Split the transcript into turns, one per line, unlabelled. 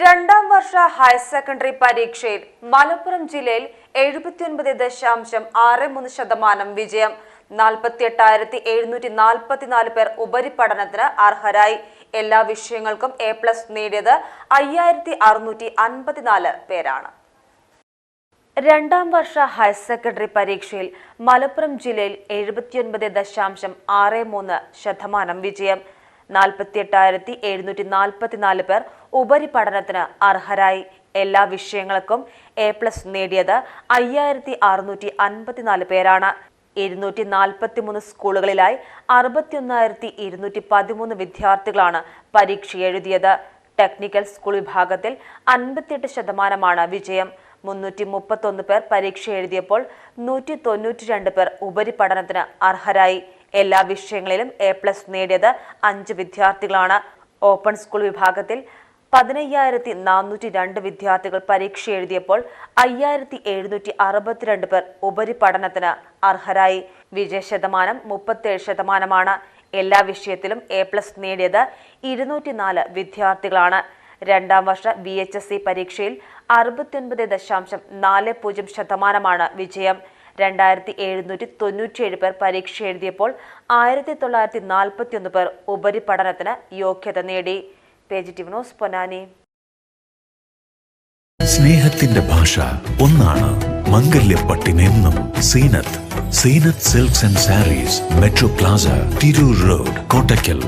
രണ്ടാം വർഷ higher secondary പരീക്ഷയിൽ മലപ്പുറം ജില്ലയിൽ എഴുപത്തിയൊൻപത് ദശാംശം ആറ് മൂന്ന് ശതമാനം വിജയം. നാൽപ്പത്തി എട്ടായിരത്തി എഴുന്നൂറ്റി നാൽപ്പത്തിനാല് പേർ ഉപരിപഠനത്തിന് അർഹരായി. എല്ലാ വിഷയങ്ങൾക്കും എ പ്ലസ് നേടിയത് അയ്യായിരത്തി അറുന്നൂറ്റി അൻപത്തിനാല് പേരാണ്. രണ്ടാം വർഷ ഹയർ സെക്കൻഡറി പരീക്ഷയിൽ മലപ്പുറം ജില്ലയിൽ എഴുപത്തിയൊൻപത് ദശാംശം ആറ് മൂന്ന് ശതമാനം വിജയം. നാൽപ്പത്തി എട്ടായിരത്തി എഴുന്നൂറ്റി നാൽപ്പത്തിനാല് പേർ ഉപരിപഠനത്തിന് അർഹരായി. എല്ലാ വിഷയങ്ങൾക്കും എ പ്ലസ് നേടിയത് അയ്യായിരത്തി അറുന്നൂറ്റി അൻപത്തിനാല് പേരാണ്. ഇരുന്നൂറ്റി നാൽപ്പത്തി മൂന്ന് സ്കൂളുകളിലായി അറുപത്തിയൊന്നായിരത്തി ഇരുന്നൂറ്റി പതിമൂന്ന് വിദ്യാർത്ഥികളാണ് പരീക്ഷ എഴുതിയത്. ടെക്നിക്കൽ സ്കൂൾ വിഭാഗത്തിൽ അൻപത്തിയെട്ട് ശതമാനമാണ് വിജയം. മുന്നൂറ്റി മുപ്പത്തൊന്ന് പേർ പരീക്ഷ എഴുതിയപ്പോൾ നൂറ്റി തൊണ്ണൂറ്റി രണ്ട് പേർ ഉപരിപഠനത്തിന് അർഹരായി. എല്ലാ വിഷയങ്ങളിലും എ പ്ലസ് നേടിയത് അഞ്ച് വിദ്യാർത്ഥികളാണ്. ഓപ്പൺ സ്കൂൾ വിഭാഗത്തിൽ പതിനയ്യായിരത്തി നാനൂറ്റി രണ്ട് വിദ്യാർത്ഥികൾ പരീക്ഷ എഴുതിയപ്പോൾ അയ്യായിരത്തി എഴുന്നൂറ്റി അറുപത്തിരണ്ട് പേർ ഉപരിപഠനത്തിന് അർഹരായി. വിജയ ശതമാനം മുപ്പത്തേഴ് ശതമാനമാണ്. എല്ലാ വിഷയത്തിലും എ പ്ലസ് നേടിയത് ഇരുന്നൂറ്റിനാല് വിദ്യാർത്ഥികളാണ്. രണ്ടാം വർഷ വി എച്ച് എസ് സി പരീക്ഷയിൽ അറുപത്തിയൊൻപത് ദശാംശം നാല് പൂജ്യം ശതമാനമാണ് വിജയം. രണ്ടായിരത്തി എഴുന്നൂറ്റി തൊണ്ണൂറ്റിയേഴ് പേർ പരീക്ഷ എഴുതിയപ്പോൾ ആയിരത്തി തൊള്ളായിരത്തി നാൽപ്പത്തിയൊന്ന് പേർ ഉപരിപഠനത്തിന് യോഗ്യത നേടി. പേജിറ്റീവ് ന്യൂസ് പൊന്നാനി.
സ്നേഹത്തിന്റെ ഭാഷ ഒന്നാണ്. മംഗല്യപ്പട്ടിനെന്നും Zeenath. Zeenath silks and sarees. Metro plaza Tirur road Kottakkal.